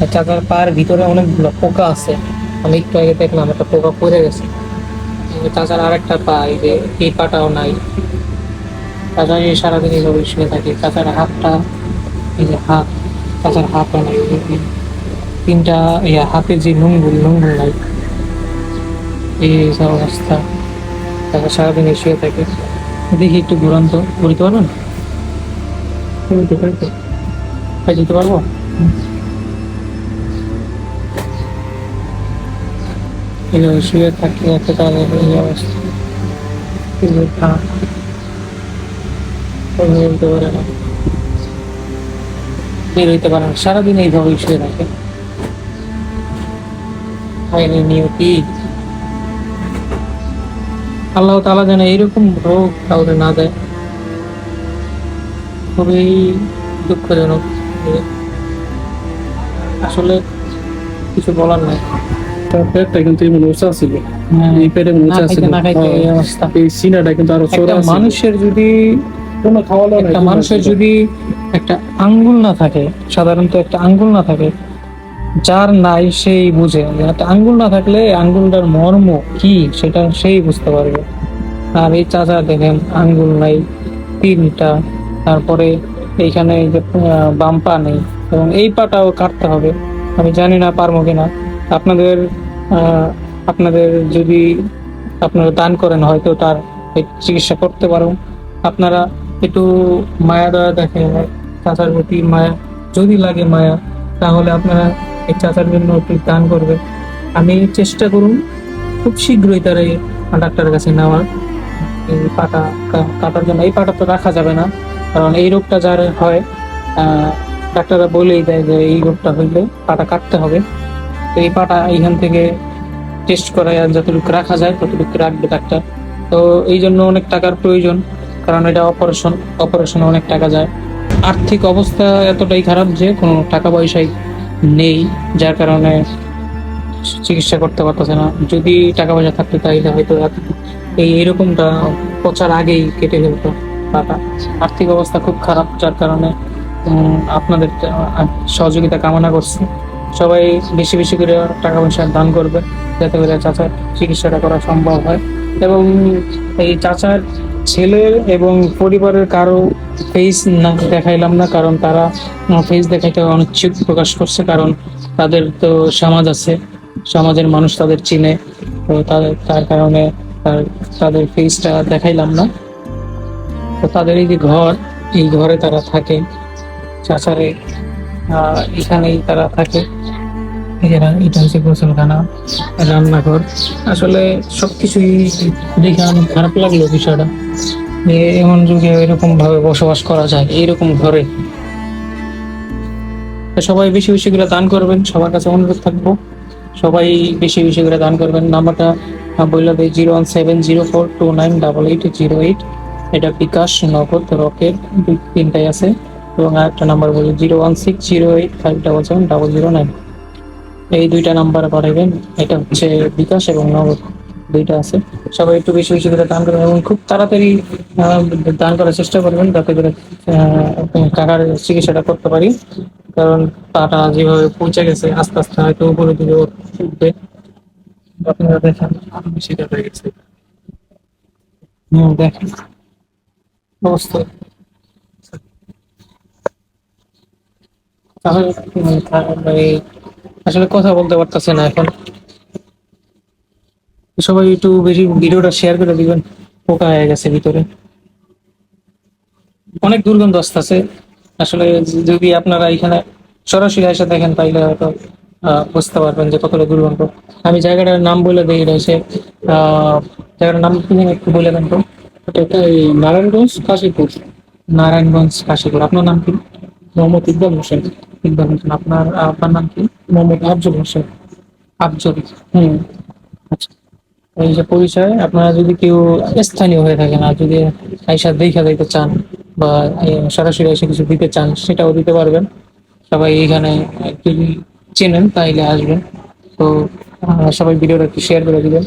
আর চাচার পায়ের ভিতরে অনেকগুলো পোকা আছে। আমি একটু আগে দেখলাম, একটা পোকা পড়ে গেছে। চাচার আরেকটা পা, এই যে, এই পাটাও নাই। চাচা এই সারাদিন এইভাবে শুয়ে থাকে। চাচার হাতটা, এই যে হাত, চাচার হাতও নাই। তিনটা ইয়া হাতে যে লুঙ্গুল লুঙ্গুল নাই। এই সব অবস্থা। চাচা সারাদিন শুয়ে থাকে। দেখি একটু ঘুরান্ত ঘুরতে পারবেন? তাই যেতে পারব? এভাবে শুয়ে থাকলে একটা তাদের এই অবস্থা। যে বলতে পারে না। বের হইতে পারে না। সারাদিন এইভাবেই শুয়ে থাকে। হয়নি নিয়তি আল্লাহ তালা যেন এইরকম রোগ কাউরে না দেয়। খুবই দুঃখজনক। আসলে কিছু বলার নাই। তার পেটটা কিন্তু এমন উঁচা ছিল হ্যাঁ, এই পেটে না উঁচা ছিল খাইতে না খাইতে এই হ্যাঁ, সিনাটা কিন্তু আরও মানুষের যদি কোনো খাওয়ালো একটা মানুষের যদি একটা আঙ্গুল না থাকে সাধারণত একটা আঙ্গুল না থাকে যার নাই সেই বুঝে। একটা আঙ্গুল না থাকলে আঙ্গুলটার মর্ম কি সেটা সেই বুঝতে পারবে। আর এই চাচা দেখেন আঙ্গুল নাই তিনটা। তারপরে এইখানে এই যে আহ, বাম পা নেই। এবং এই পাটাও কাটতে হবে। আমি জানি না পারব কিনা। আপনাদের আপনাদের যদি আপনারা দান করেন, হয়তো তার চিকিৎসা করতে পারো আপনারা একটু মায়া দয়া দেখেন চাচার প্রতি মায়া, যদি লাগে মায়া, তাহলে আপনারা এই চাচার জন্য একটু দান করবেন। আমি চেষ্টা করুন খুব শীঘ্রই তার এই ডাক্তারের কাছে নেওয়ার। এই পাটা কাটার জন্য। এই পাটা তো রাখা যাবে না, কারণ এই রোগটা যার হয় ডাক্তাররা বলেই দেয় যে এই রোগটা হইলে পাটা কাটতে হবে। তো এই পাটা এইখান থেকে টেস্ট করায় যতটুকু রাখা যায়, ততটুকু রাখবে ডাক্তার। তো এই জন্য অনেক টাকার প্রয়োজন, কারণ এটা অপারেশন অপারেশনে অনেক টাকা যায়। আর্থিক অবস্থা এতটাই খারাপ যে কোনো টাকা পয়সাই নেই, যার কারণে চিকিৎসা করতে পারতেছে না। যদি টাকা পয়সা থাকতো তাহলে হয়তো এই এরকমটা পচার আগেই কেটে ফেলতো টাকা আর্থিক অবস্থা খুব খারাপ, যার কারণে আপনাদের সহযোগিতা কামনা করছি। সবাই বেশি বেশি করে টাকা পয়সা দান করবে, যাতে করে চাচার চিকিৎসাটা করা সম্ভব হয়। এবং এই চাচার ছেলের এবং পরিবারের কারও ফেস না দেখাইলাম না, কারণ তারা ফেস দেখাইতে অনিচ্ছুক প্রকাশ করছে, কারণ তাদের তো সমাজ আছে, সমাজের মানুষ তাদের চিনে, তো তাদের তার কারণে তার- তাদের ফেসটা দেখাইলাম না। তো তাদের এই যে ঘর, এই ঘরে তারা থাকে। চাচারে এখানেই তারা থাকে। এটা হচ্ছে গোসলখানা, রান্নাঘর। আসলে সবকিছুই দেখে অনেক খারাপ লাগল বিষয়টা। এমন যুগে এরকম ভাবে বসবাস করা যায়, এইরকম ঘরে। সবাই বেশি বেশি করে দান করবেন, সবার কাছে অনুরোধ থাকব। সবাই বেশি বেশি করে দান করবেন। নাম্বারটা বলল zero one seven zero four two nine double eight zero eight. এটা বিকাশ নগদ রকের দুই তিনটাই আছে। এবং আরেকটা নাম্বার বলি zero one six zero eight five double seven double zero nine এই দুইটা নাম্বার পাঠাবেন এটা হচ্ছে বিকাশ এবং নগদ, দুইটা আছে। সবাই একটু বেশি বেশি করে দান করবেন এবং খুব তাড়াতাড়ি দান করার চেষ্টা করবেন যাতে করে টাকার চিকিৎসাটা করতে পারি। কারণ পাটা যেভাবে পৌঁছে গেছে, আস্তে আস্তে হয়তো উপরে দিকে উঠবে। আপনারা দেখেন বেশি গেছে। দেখেন। অবস্থা। তাহলে আসলে কথা বলতে পারতেছে না এখন। সবাই একটু বেশি ভিডিওটা শেয়ার করে দিবেন পোকা হয়ে গেছে ভিতরে। অনেক দুর্গন্ধ আসতেছে। আসলে যদি আপনারা এখানে সরাসরি এসে দেখেন তাইলে হয়তো আহ, বুঝতে পারবেন যে কতটা দুর্গন্ধ। আমি জায়গাটার নাম বলে দিই এটা হচ্ছে আহ, জায়গাটার নাম কি একটু বলে দেন তো? এটা এই নারায়ণগঞ্জ কাশীপুর। নারায়ণগঞ্জ কাশীপুর। আপনার নাম কি? মোহাম্মদ ইকবাল হোসেন। ইকবাল হোসেন আপনার আপনার নাম কি? মোহাম্মদ আফজল হোসেন। আফজল। হুম। আচ্ছা। এই যে পরিচয় আপনারা যদি কেউ স্থানীয় হয়ে থাকেন আর যদি আইসা দেখা দিতে চান বা সরাসরি এসে কিছু দিতে চান সেটাও দিতে পারবেন। সবাই এখানে যদি চেনেন তাইলে আসবেন। তো সবাই ভিডিওটা একটু শেয়ার করে দিবেন।